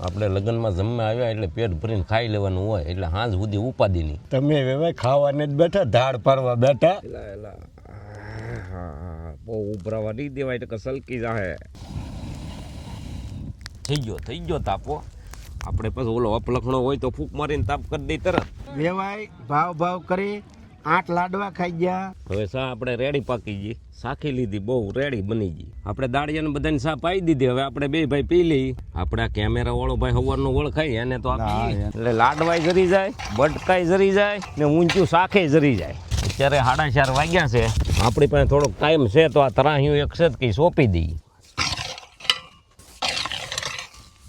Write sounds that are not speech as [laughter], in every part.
આપણે લગ્નમાં જમવા આવ્યા એટલે પેટ ભરીને ખાઈ લેવાનું હોય એટલે હાંજ સુધી ઉપાદી નહીં તમે વેવાય ખાવાને જ બેઠા ધાડ પાડવા બેઠા. એલા એલા. બહુ ઉભરાવા નહીં દેવાય એટલે કે સલકી જાહે. થઈ ગયો થઈ ગયો તાપો. આપણે પછી ઓલો અપલખણો હોય તો ફૂક મારીને તાપ કરી દઈ તરત. વેવાય ભાવ ભાવ કરી. આઠ લાડવા ખાઈ ગયા. હવે સા આપણે રેડી પાકી ગઈ. સાખી લીધી બહુ રેડી બની ગઈ. આપણે દાળિયાને બધાને સા પાઈ દીધી હવે આપણે બે ભાઈ પી લઈ. આપણે કેમેરા વાળો ભાઈ હવારનો ઓળખાય એને તો એટલે લાડવાય જરી જાય બટકાય જરી જાય ને ઊંચું શાખે જરી જાય. અત્યારે સાડા ચાર વાગ્યા છે. આપણી પાસે થોડોક ટાઈમ છે તો આ તરાહ્યું એક છે કે સોંપી દઈ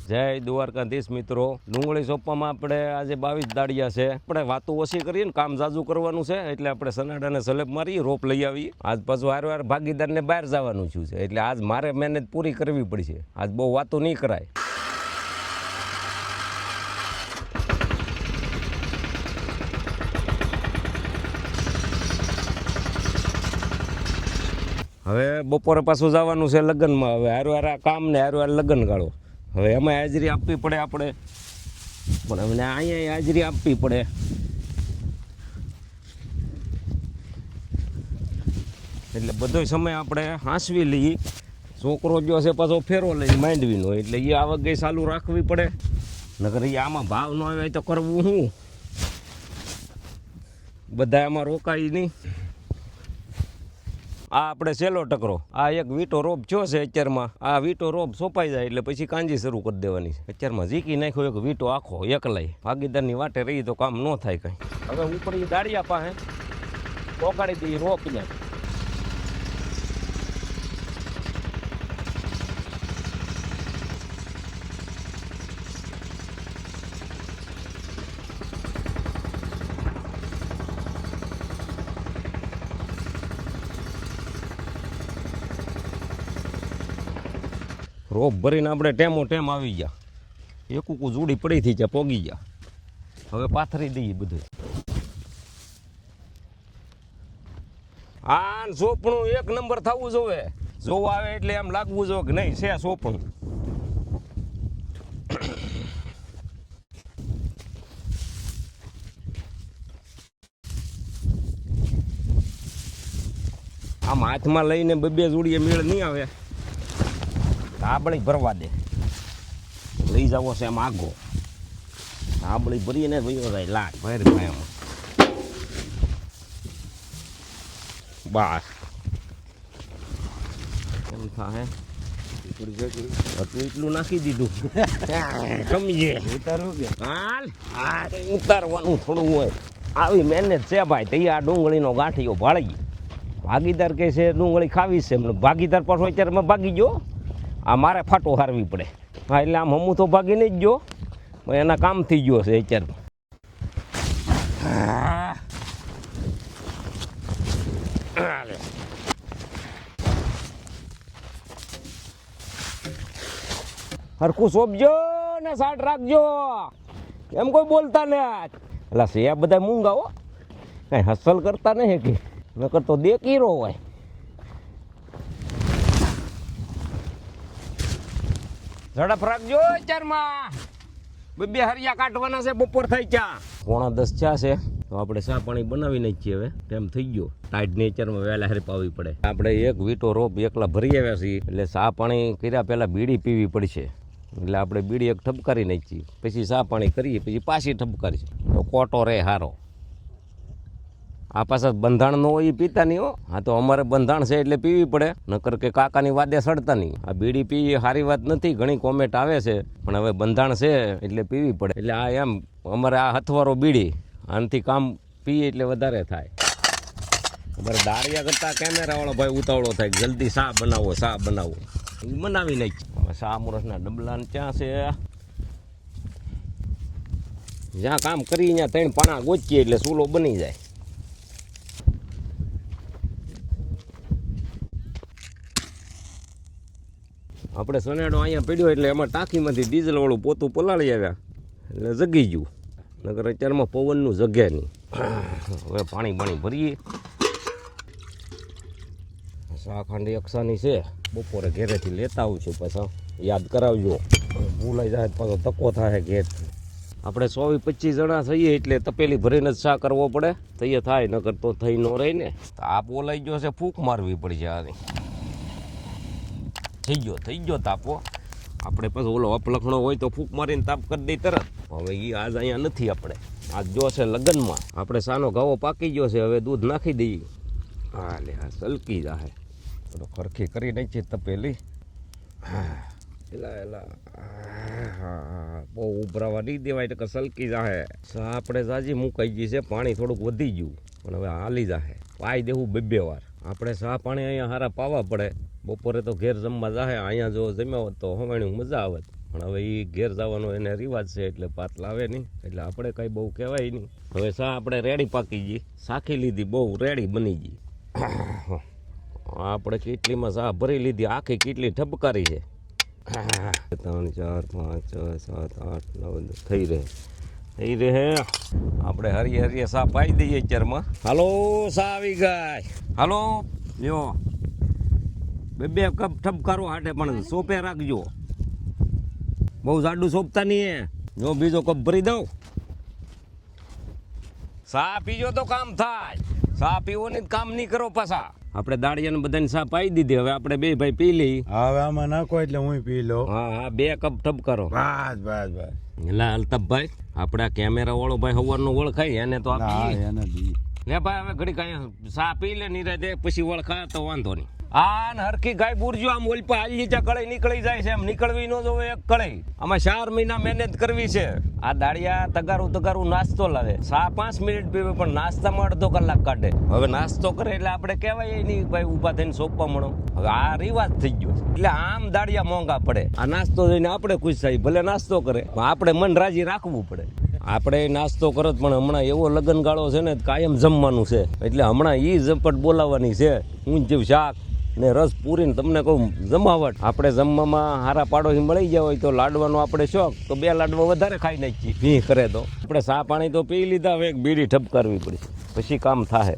જય દ્વારકાધીશ મિત્રો. ડુંગળી સોંપવામાં આપણે આજે બાવીસ દાડિયા છે. આપણે વાતો ઓછી કરીએ ને કામ જાજુ કરવાનું છે, એટલે આપણે સનાડાને સલેબ મારી રોપ લઈ આવી આજ પાછું વાર વાર ભાગીદારને બહાર જવાનું છું છે, એટલે આજ મારે મહેનત પૂરી કરવી પડશે. આજ બહુ વાતો નહીં કરાય. હવે બપોરે પાછું જવાનું છે લગ્નમાં. હવે હારું હાર કામ ને હારું હાર લગ્ન ગાળો હવે એમાં હાજરી આપવી પડે આપણે. પણ અમને અહીંયા હાજરી આપવી પડે. એટલે બધો સમય આપણે હાંસવી લઈએ. છોકરો જો છે પાછો ફેરો લઈને માંડવીનો, એટલે એ આવક ગઈ ચાલુ રાખવી પડે. નકર એ આમાં ભાવ ન આવે તો કરવું શું બધા એમાં રોકાય નહીં. આ આપણે સેલો ટકરો. આ એક વીટો રોપ થયો છે અત્યારમાં. આ વીટો રોપ સોંપાઈ જાય એટલે પછી કાંજી શરૂ કરી દેવાની અત્યારમાં ઝીકી નાખ્યો, એક વીટો આખો એકલાય. ભાગીદારની વાટે રહી તો કામ ન થાય કંઈ. હવે ઉપર એ દાળિયા પાસે પોકાડી દઈએ રોપને રોપ ભરીને આપણે ટેમો ટેમ આવી ગયા. એક ઉકુ જુડી પડી થઈ જાય પોગી ગયા. હવે પાથરી દઈએ બધું. આ સોપણું એક નંબર થવું જોવે. જોવા આવે એટલે એમ લાગવું જોઈએ કે નહીં, છે સોપણું. આમ હાથમાં લઈને બબે જોડીએ મેળ નહીં આવે. આબળી ભરવા દે. લઈ જવો છે એમ આગો. કાબળી ભરીને ભયો જાય લાખ ભર ભાઈ એમ. બસ. કેમ થાય એટલું નાખી દીધું. [laughs] સમજે હાલ ઉતારવાનું થોડું હોય. આવી મહેનત છે ભાઈ તઈ આ ડુંગળીનો ગાંઠિયો ભાળી. ભાગીદાર કહે છે ડુંગળી ખાવી છે. ભાગીદાર પાછો અત્યારે ભાગી ગયો. આ મારે ફાટો હારવી પડે. હા, એટલે આમ હમું તો ભાગીને જ ગયો. એના કામ થઈ ગયો છે અત્યારે. હરખું સોંપજો ને સાટ રાખજો. એમ કોઈ બોલતા ને એટલે આ બધા મૂંગા હો. કઈ હસલ કરતા નહીં કે? નકર તો દેખીરો હોય. ઝડપ રાખજો ચારમાં. બે હરિયા કાઢવાના છે, બપોર થઈ ચા પોણા દસ ચા છે. તો આપણે ચા પાણી બનાવી નાખીએ હવે. તેમ થઈ ગયો. ટાઈટ નેચરમાં વહેલા હારી પાવી પડે. આપણે એક વીટો રોપ એકલા ભરી આવ્યા છીએ. એટલે ચા પાણી કર્યા પહેલાં બીડી પીવી પડશે. એટલે આપણે બીડી એક ઠપકારી નાખીએ પછી ચા પાણી કરીએ, પછી પાછી ઠપકારી તો કોટો રહે હારો. આ પાછા બંધાણ નો એ પીતા નહીં હો. હા તો અમારે બંધાણ છે એટલે પીવી પડે. નકર કે કાકાની વાદે સડતા નહીં આ બીડી પીવી સારી વાત નથી, ઘણી કોમેન્ટ આવે છે, પણ હવે બંધાણ છે એટલે પીવી પડે. એટલે આ એમ, અમારે આ હથવારો બીડી. આનાથી કામ પીએ એટલે વધારે થાય. અમારે દાળિયા કરતા કેમેરાવાળો ભાઈ ઉતાવળો થાય જલ્દી શા બનાવો શા બનાવો. એ બનાવી નાખી. શા મુરસના ડબલા ત્યાં છે? જ્યાં કામ કરી ત્યાં ત્રણ પાણા ગોચીએ એટલે ચૂલો બની જાય. આપણે સનેડો અહીંયા પડ્યો એટલે એમાં ટાંકીમાંથી ડીઝલ વાળું પોતું પલાળી આવ્યા. એટલે જગી ગયું. નગર અત્યારમાં પવનનું જગ્યા નહીં. હવે પાણી પાણી ભરીએ. શાખાંડી અક્ષાની છે. બપોરે ઘેરેથી લેતા આવું છું પાછા. યાદ કરાવજો. ભૂલાઈ જાય પાછો ધક્કો થાય ઘેર. આપણે સો પચીસ જણા થઈએ એટલે તપેલી ભરીને જ શા કરવો પડે. તૈયાર થાય, નકર તો થઈ ન રહી ને. આ બોલાઈ ગયો છે, ફૂંક મારવી પડશે આની. થઈ ગયો થઈ ગયો તાપો. આપણે પછી ઓલો અપલખણો હોય તો ફૂંક મારીને તાપ કરી દઈ તરત. હવે એ આજ અહીંયા નથી આપણે. આજ જો છે લગ્નમાં. આપણે સાનો ઘાવો પાકી ગયો છે, હવે દૂધ નાખી દઈએ. હા, લે હા સલકી જાહે થોડો ખરખી કરી નાખી તપેલી. હા, એલા એલા. હા, બહુ ઉભરાવા નહીં દેવાય એટલે સલકી જાહે આપણે જાજી મુકાઈ ગઈ છે, પાણી થોડુંક વધી ગયું. પણ હવે હાલી જાહે પાઈ દેવું બે બે વાર. આપણે સા પાણી અહીંયા હારા પાવા પડે. બપોરે તો ઘેર જમવા જાહે. અહીંયા જો જમ્યા હોત તો હવાણી મજા આવત. પણ હવે એ ઘેર જવાનો એને રિવાજ છે એટલે પાત લાવે નહીં એટલે આપણે કંઈ બહુ કહેવાય નહીં હવે સા આપણે રેડી પાકી ગઈ સાખી લીધી, બહુ રેડી બની ગઈ [coughs] આપણે કીટલીમાં સા ભરી લીધી. આખી કીટલી ઠપકારી છે. [coughs] ત્રણ, ચાર, પાંચ, છ, સાત, આઠ, નવ થઈ રહે. થઈ રહે આપણે હરી હરીએ સા પાઈ દઈએ ચરમાં હાલો સા આવી ગઈ હાલો લ્યો. બે બે કપ ઠપકારો હાટે પણ સોપે રાખજો. બહુ જાડું સોંપતા નહીં હે. જો બીજો કપ ભરી દઉં. સા પીજો તો કામ થાય. સા પીવો ને કામ નહીં કરો પાછા. આપણે દાળિયાને બધાને સા પાઈ દીધી. હવે આપણે બે ભાઈ પી લઈ હવે આમાં નાખો એટલે હું પી લો હા હા બે કપ ઠપકારો બસ બસ બસ. એટલે અલ્તફભાઈ આપણે કેમેરા વાળો ભાઈ હવારનો ઓળખાય એને તો ના આપી એને લે ભાઈ હવે ઘડી કાંઈ સા પી લે નીરે દે પછી ઓળખાય તો વાંધો નહીં. આ ને હરખી ગાય બુરજો આમ ઓલપા હાલી જા કળાઈ નીકળી જાય છે, એમ નીકળવી ન જોવે એક કળાઈ આમાં ચાર મહિના મહેનત કરવી છે. આ દાળિયા તગારું તગારું નાસ્તો લાવે. સા પાંચ મિનિટ પીવે, પણ નાસ્તામાં અડધો કલાક કાઢે. હવે નાસ્તો કરે એટલે આપણે કહેવાય નહીં ભાઈ ઊભા થઈને સોંપવા મળો. હવે આ રિવાજ થઈ ગયો એટલે આમ દાળિયા મોંઘા પડે. આ નાસ્તો જોઈને આપણે ખુશ થાય. ભલે નાસ્તો કરે, પણ આપણે મન રાજી રાખવું પડે. આપણે નાસ્તો કરો પણ હમણાં એવો લગ્ન ગાળો છે ને કાયમ જમવાનું છે. એટલે હમણાં એ ઝપટ બોલાવવાની છે. ઊંચ જેવું શાક. ને રસ પૂરીને તમને કહું, જમાવટ. આપણે જમવામાં હારા પાડોશી મળી ગયા હોય તો લાડવાનો આપણે શોખ, તો બે લાડવા વધારે ખાઈ નાખીએ. ભી કરે તો. આપણે સા પાણી તો પી લીધા હવે એક બીડી ઠપકારવી પડી. પછી કામ થાય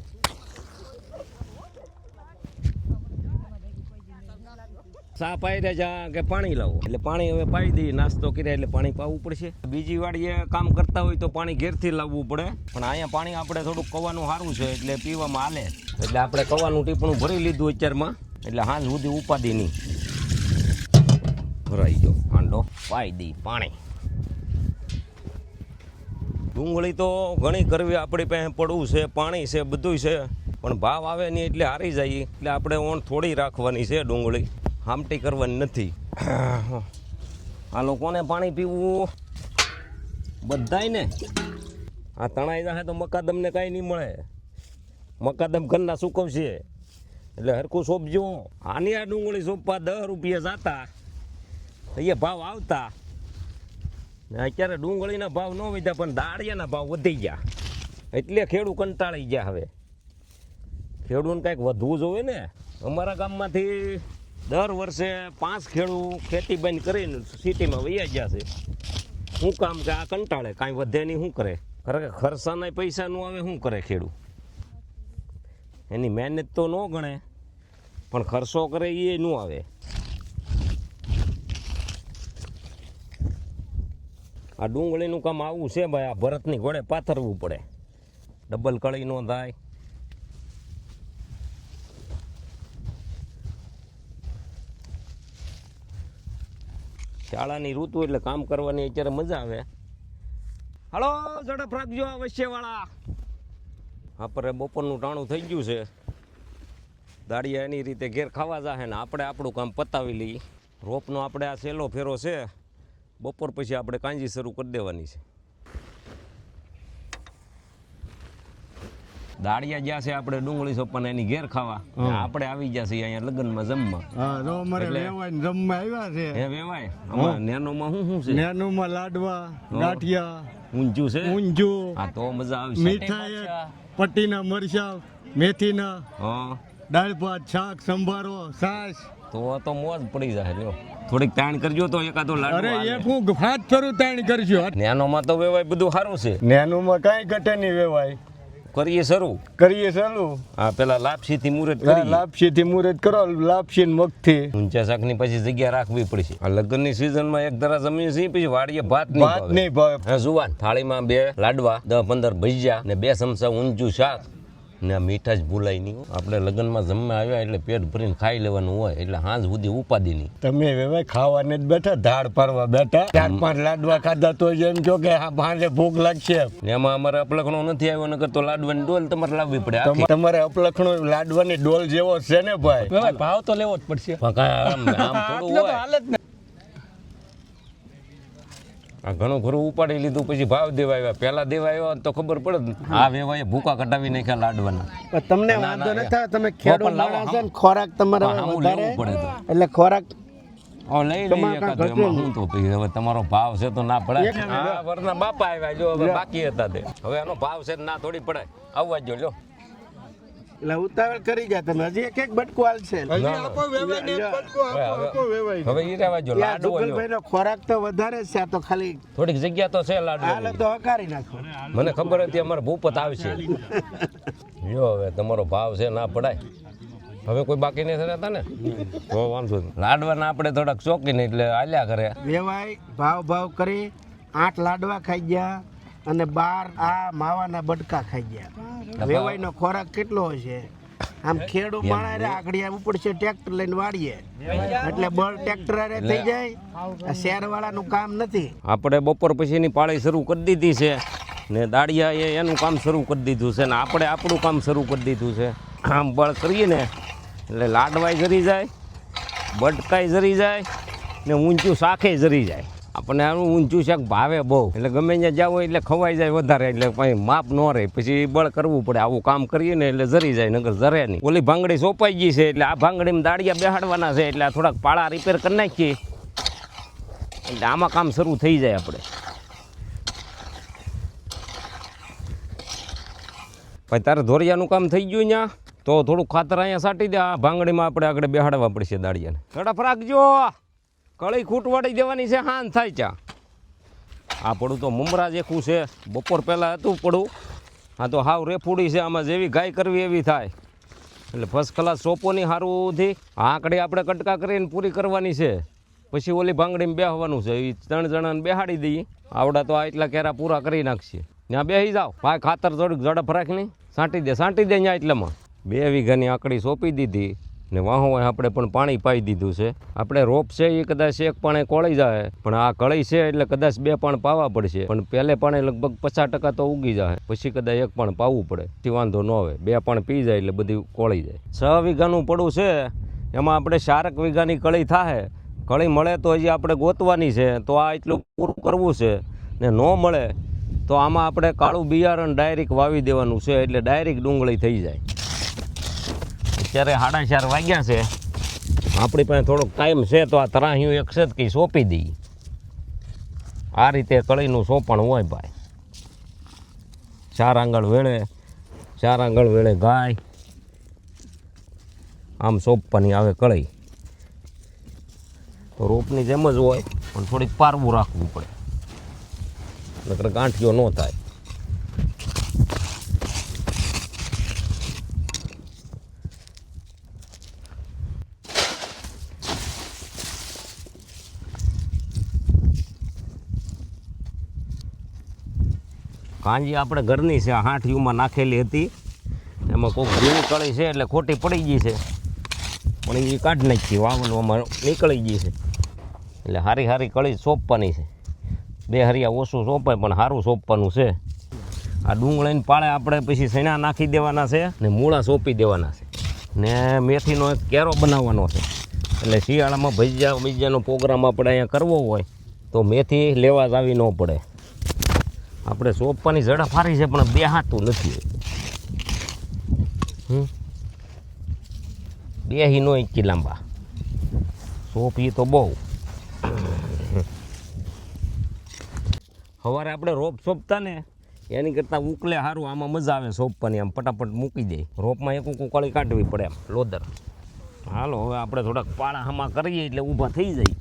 સા રહ્યા જા કે પાણી લાવો. એટલે પાણી હવે પાઈ દઈએ નાસ્તો કર્યા એટલે પાણી પાવું પડશે. બીજી વાડીએ કામ કરતા હોય તો પાણી ઘેરથી લાવવું પડે. પણ અહીંયા પાણી આપણે થોડુંક કવાનું સારું છે, એટલે પીવામાં હાલે. એટલે આપણે કવાનું ટીપણું ભરી લીધું અત્યારમાં. એટલે હાલ સુધી ઉપાધિ નહીં. ભરાઈ ગયો હાંડો. પાઈ દઈ પાણી. ડુંગળી તો ઘણી કરવી આપણી પાસે પડવું છે, પાણી છે બધું છે, પણ ભાવ આવે નહીં એટલે હારી જાય. એટલે આપણે ઓણ થોડી રાખવાની છે ડુંગળી. હામટી કરવાની નથી. આ લોકોને પાણી પીવું બધાય ને આ તણાઈ જાય તો મકાદમને કાંઈ નહીં મળે. મકાદમ ઘરના સુકવશે. એટલે હરખું સોંપજો. આની આ ડુંગળી સોંપવા દસ રૂપિયા જતા. અહીંયા ભાવ આવતા. અત્યારે ડુંગળીના ભાવ ન વધ્યા, પણ દાળિયાના ભાવ વધી ગયા. એટલે ખેડૂત કંટાળી ગયા હવે. ખેડૂતને કાંઈક વધવું જોઈએ ને. અમારા ગામમાંથી દર વર્ષે પાંચ ખેડૂ ખેતી બંધ કરીને સિટીમાં વૈયા ગયા છે. શું કામ કે આ કંટાળે? કાંઈ વધે નહીં, શું કરે? ખરે કે ખર્ચાના પૈસા ન આવે, શું કરે ખેડૂત? એની મહેનત તો ન ગણે. પણ ખર્ચો કરે એ ન આવે. આ ડુંગળીનું કામ આવું છે ભાઈ, આ ભરતની ઘોડે પાથરવું પડે. ડબલ કળી ન થાય. શાળાની ઋતુ એટલે કામ કરવાની અત્યારે મજા આવે. હાલો, ઝડપ રાખજો અવશ્ય વાળા આપણે બપોરનું ટાણું થઈ ગયું છે. દાડિયા એની રીતે ઘેર ખાવા જાહે ને આપણે આપણું કામ પતાવી લઈએ. રોપનો આપણે આ સહેલો ફેરો છે. બપોર પછી આપણે કાંજી શરૂ કરી દેવાની છે. દાળિયા જ્યાં છે આપણે ડુંગળી સોપાને એની ઘેર ખાવા. આપણે આવી ગયા છીએ અહીંયા લગ્નમાં જમવા. હા તો અમારે જમવા આવ્યા છે. હે વેવાય? આમાં નેનોમાં શું શું છે? નેનોમાં લાડવા ગાંઠિયા ઊંચું છે? ઊંજું હા તો મજા આવશે. મીઠાઈ પટ્ટીના મરચા મેથીના. હા. દાળ ભાત શાક સંભારો સાસ તો તો મોજ પડી જાય લ્યો થોડીક તાણ કરજો તો એકાદો લાડુ અરે એ હું હાથ ફરું તાણ કરજો. નેનોમાં તો વેવાય બધું સારું છે. નેનુમાં કાંઈ ઘટે નહીં વેવાય. કરીએ શરૂ. કરીએ શરૂ. હા પેલા લાપસી થી મુહૂર્ત કરી લાપસી થી મુહૂર્ત કરો લાપસી ને મગથી. ઊંચા શાકની પછી જગ્યા રાખવી પડશે. આ લગ્નની સીઝન સિઝનમાં એક ધરા જમીન છે પછી વાડીએ ભાત નહીં ભાત. નહીં ભાવે. જુવાન થાળીમાં બે લાડવા દસ પંદર ભજીયા ને બે ચમચા ઊંચું શાક. ને આ મીઠા જ ભૂલાય નહીં હો. આપણે લગ્નમાં જમવા આવ્યા એટલે પેટ ભરીને ખાઈ લેવાનું હોય એટલે હાંજ સુધી ઉપાદી નહીં. તમે વેવાય ખાવાને જ બેઠા ધાડ પાડવા બેઠા. ચાર પાંચ લાડવા ખાધા તો એમ કહો કે હા ભાંજે ભૂખ લાગશે એમાં. અમારે અપલખણો નથી આવ્યો નકર તો લાડવાની ડોલ તમારે લાવવી પડે તમારે અપલખણો લાડવાની ડોલ જેવો છે ને ભાઈ? ભાવ તો લેવો જ પડશે. આમ આમ થોડું હોય. હાલે જ ને આ ઘણું ખરું ઉપાડી લીધું પછી ભાવ દેવા આવ્યા. પહેલા દેવા આવ્યા તો ખબર પડે આ વેવાએ ભૂકા કટાવી નાખ્યા લાડવાના. તમને વાંધો ન થાય તમે ખેડૂત માણસ છો ને ખોરાક તમારે વધારે લેવું પડે એટલે ખોરાક લઈ લઈએ એકાદું હું તો પછી હવે તમારો ભાવ છે તો ના પડાય. વરના બાપા આવ્યા જો હવે બાકી હતા તે. હવે એનો ભાવ છે ના થોડી પડાય. આવવા જ જો લ્યો. એટલે ઉતાવળ કરી ગયા તમે. હજી એક એક બટકું હાલશે. ના, ના. હવે ઈ રહેવા જો લાડુ જુગલભાઈ ખોરાક તો વધારે છે આ તો ખાલી થોડીક જગ્યા તો છે હાલે લાડવાની તો હકારી નાખો. મને ખબર હતી અમારે ભૂપત આવશે. જો હવે તમારો ભાવ છે ના પડાય. હવે કોઈ બાકી નહીં રહેતા ને? તો વાંધો નહીં. લાડવાના આપણે થોડાક શોખીન એટલે આલ્યા કરે. વેવાય ભાવ ભાવ કરી આઠ લાડવા ખાઈ ગયા. અને બાર આ માવાના બટકા ખાઈ ગયા. વેવાઈનો ખોરાક કેટલો છે આમ ખેડૂ માણા રે આગળિયા ઉપર છે ટ્રેક્ટર લઈને વાળીએ. એટલે બળ ટ્રેક્ટર રે થઈ જાય. આ શહેર વાળાનું કામ નથી. આપણે બપોર પછીની પાળી શરૂ કરી દીધી છે ને દાડિયા એ એનું કામ શરૂ કરી દીધું છે ને આપણે આપણું કામ શરૂ કરી દીધું છે. આમ બળ કરીએ ને એટલે લાડવાય જરી જાય બટકાય જરી જાય ને ઊંચું શાખે જરી જાય. આપણને આનું ઊંચું શાક ભાવે બહુ. એટલે ગમે ત્યાં જાવ એટલે ખવાઈ જાય વધારે, એટલે પછી માપ ન રહે. પછી બળ કરવું પડે. આવું કામ કરીએ ને એટલે જરી જાય નગર જરે નહીં. ઓલી ભાંગડી સોંપાઈ ગઈ છે, એટલે આ ભાંગડીમાં દાડિયા બેહાડવાના છે, એટલે થોડાક પાળા રિપેર કરી નાખીએ. એટલે આમાં કામ શરૂ થઈ જાય આપણે. પછી તારે ધોરિયાનું કામ થઈ ગયું ત્યાં તો થોડું ખાતર અહીંયા સાટી દે. આ ભાંગડીમાં આપણે આગળ બેહાડવા પડશે દાળિયાને. થોડા રાખજો કળી ખૂટવાડી દેવાની છે, હાન થાય ચા. આ પડું તો મુમરા જેખું છે. બપોર પહેલાં હતું પડું. હા તો હાવ રેફુડી છે, આમાં જેવી ગાય કરવી એવી થાય. એટલે ફર્સ્ટ ક્લાસ સોપોની સારુંથી આંકડી આપણે કટકા કરીને પૂરી કરવાની છે. પછી ઓલી ભાંગડીમાં બેહવાનું છે. એ ત્રણ જણાને બેહાડી દઈએ. આવડા તો આ એટલા કેરા પૂરા કરી નાખશે. ત્યાં બેસી જાઓ. ભાઈ ખાતર થોડીક ઝડપ રાખીને. સાંટી દે સાંટી દે ત્યાં એટલામાં. બે વીઘાની આંકડી સોંપી દીધી. ને વાહો આપણે પણ પાણી પાઈ દીધું છે. આપણે રોપ છે એ કદાચ એક પાણે કોળી જાય પણ આ કળી છે એટલે કદાચ બે પાણ પાવા પડશે. પણ પહેલે પાણે લગભગ પચાસ ટકા તો ઉગી જાય પછી કદાચ એક પાણ પાવું પડે. તે વાંધો ન આવે. બે પાણ પી જાય એટલે બધી કોળી જાય. છ વીઘાનું પડું છે, એમાં આપણે ચારક વીઘાની કળી થાય કળી મળે તો હજી આપણે ગોતવાની છે, તો આ એટલું પૂરું કરવું છે. ને ન મળે તો આમાં આપણે કાળું બિયારણ ડાયરેક્ટ વાવી દેવાનું છે, એટલે ડાયરેક્ટ ડુંગળી થઈ જાય. અત્યારે સાડા ચાર વાગ્યા છે. આપણી પાસે થોડોક ટાઈમ છે તો આ તરાહ્યું એક છે કંઈ સોંપી દઈએ. આ રીતે કળીનું સોંપણ હોય ભાઈ. ચાર આંગળ વેળે ચાર આંગળ વેળે ગાય. આમ સોંપવાની આવે કળી. તો રોપની જેમ જ હોય, પણ થોડીક પારવું રાખવું પડે. નકર ગાંઠિયો ન થાય. કાંજી આપણે ઘરની છે, હાંઠિયુંમાં નાખેલી હતી. એમાં કોઈક ઝીણી કળી છે એટલે ખોટી પડી ગઈ છે. પણ એ કાઢી નાખી, વાવણમાં નીકળી ગઈ છે. એટલે હારી હારી કળી સોંપવાની છે. બે હરિયા ઓછું સોંપાય, પણ સારું સોંપવાનું છે. આ ડુંગળીને પાળે આપણે પછી સૈણા નાખી દેવાના છે ને મૂળા સોંપી દેવાના છે. ને મેથીનો એક કેરો બનાવવાનો છે. એટલે શિયાળામાં ભજીયા ભજીયાનો પ્રોગ્રામ આપણે અહીંયા કરવો હોય, તો મેથી લેવા જ આવી ન પડે. આપણે સોંપવાની ઝડપ ફારી છે, પણ બે હાથું નથી. બે હી નો ઇંચી લાંબા. સોંપી તો બહુ. સવારે આપણે રોપ સોંપતા ને, એની કરતાં ઉકલે સારું આમાં મજા આવે સોંપવાની, આમ ફટાફટ મૂકી દે. રોપમાં એક ઉકાળી કાઢવી પડે એમ, લોદર. હાલો, હવે આપણે થોડાક પાળા હમા કરીએ એટલે ઊભા થઈ જાય.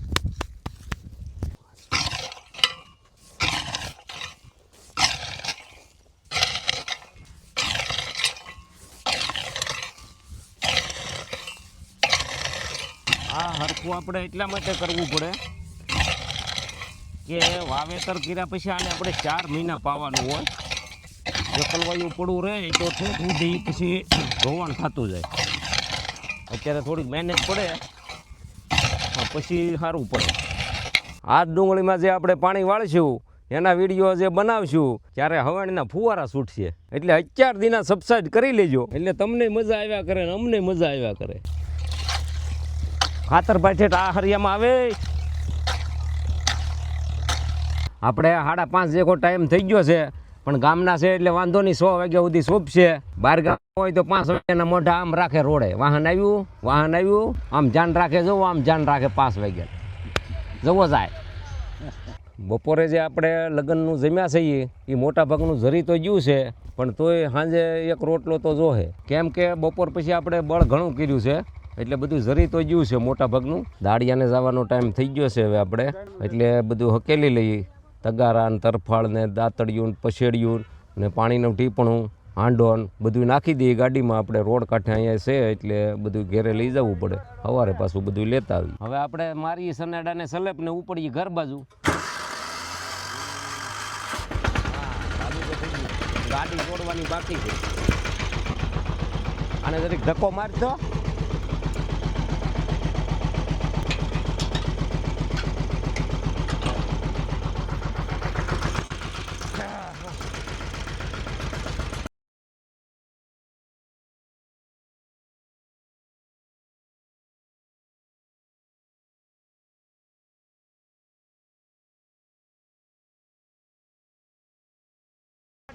હરખું આપણે એટલા માટે કરવું પડે કે વાવેતર કર્યા પછી આને આપણે ચાર મહિના પાવાનું હોય. જકલવાયું પડવું રહે તો સુધી પછી ધોવાણ થતું જાય. અત્યારે થોડીક મહેનત પડે પછી સારું પડે. આ ડુંગળીમાં જે આપણે પાણી વાળીશું, એના વીડિયો જે બનાવશું, ત્યારે હવાણીના ફુવારા છૂટશે. એટલે અત્યાર દીના સબસ્ક્રાઇબ કરી લેજો. એટલે તમને મજા આવ્યા કરે ને અમને મજા આવ્યા કરે. ખાતર પાછે આ હરિયામાં આવે. આપણે સાડા પાંચ જેવો ટાઈમ થઈ ગયો છે, પણ ગામના છે એટલે વાંધો નહીં, સો વાગ્યા સુધી શોભશે બહાર ગામ હોય તો પાંચ વાગ્યાના મોઢા આમ રાખે રોડે. વાહન આવ્યું વાહન આવ્યું, આમ જાન રાખે જવું આમ જાન રાખે પાંચ વાગ્યા. જવો જાય બપોરે જે આપણે લગ્નનું જમ્યા છીએ એ મોટા ભાગનું જરી તો ગયું છે, પણ તોય સાંજે એક રોટલો તો જોહે. કેમ કે બપોર પછી આપણે બળ ઘણું કર્યું છે. એટલે બધું જરી તો ગયું છે મોટા ભાગનું. દાળિયાને જવાનો ટાઈમ થઈ ગયો છે હવે આપણે. એટલે બધું હકેલી લઈએ તગારા ને તરફાળ ને દાંતડિયું, પછેડિયું ને પાણીનું ટીપણું, હાંડોન બધું નાખી દઈએ ગાડીમાં. આપણે રોડ કાંઠે અહીંયા છે એટલે બધું ઘેરે લઈ જવું પડે. સવારે પાછું બધું લેતા આવી હવે આપણે મારી સનેડાને સલેપ ને ઉપડીએ ઘર બાજુ. ગાડી તોડવાની બાકી છે. આને જરીક ધક્કો મારજો.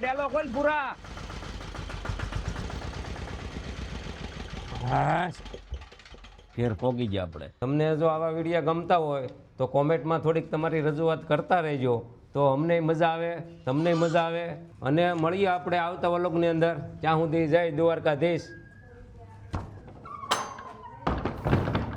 ડેલો ખોલ પૂરા. ફેર પોગી ગયા આપણે. તમને જો આવા વિડીયા ગમતા હોય, તો કોમેન્ટમાં થોડીક તમારી રજૂઆત કરતા રહેજો. તો અમને મજા આવે, તમને મજા આવે. અને મળીએ આપણે આવતા વલોકની અંદર. ત્યાં સુધી જય દ્વારકાધીશ.